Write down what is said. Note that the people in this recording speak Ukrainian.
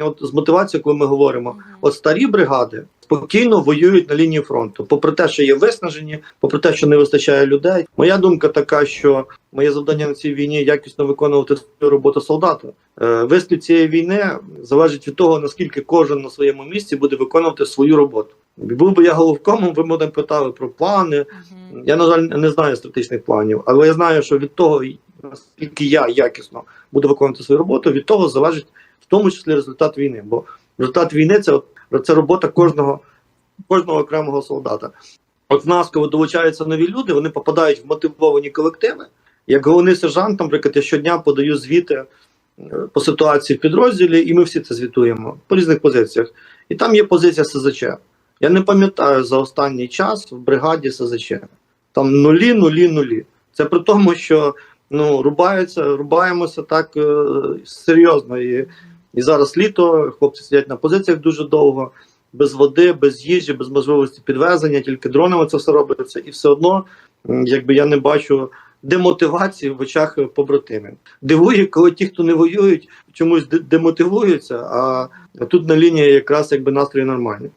от з мотивацією, коли ми говоримо, от старі бригади спокійно воюють на лінії фронту, попри те, що є виснажені, попри те, що не вистачає людей. Моя думка така, що моє завдання на цій війні якісно виконувати свою роботу солдата. Е, Вислід цієї війни залежить від того, наскільки кожен на своєму місці буде виконувати свою роботу. Був би я головкомом, ви мене питали про плани. Я, на жаль, не знаю стратегічних планів, але я знаю, що від того, наскільки я якісно буду виконувати свою роботу, від того залежить тому числі результат війни. Бо результат війни це, це робота кожного, кожного окремого солдата. От в нас, коли долучаються нові люди, вони попадають в мотивовані колективи. Як головний сержант, наприклад, я щодня подаю звіти е, по ситуації в підрозділі, і ми всі це звітуємо по різних позиціях. І там є позиція СЗЧ. Я не пам'ятаю за останній час в бригаді СЗЧ. Там нулі, нулі, нулі. Це при тому, що ну рубаються, рубаємося так е, серйозно. І, і зараз літо, хлопці сидять на позиціях дуже довго, без води, без їжі, без можливості підвезення, тільки дронами це все робиться. І все одно, якби я не бачу демотивації в очах побратимів. Дивує, коли ті, хто не воюють, чомусь демотивуються, а тут на лінії якраз якби настрої нормальні.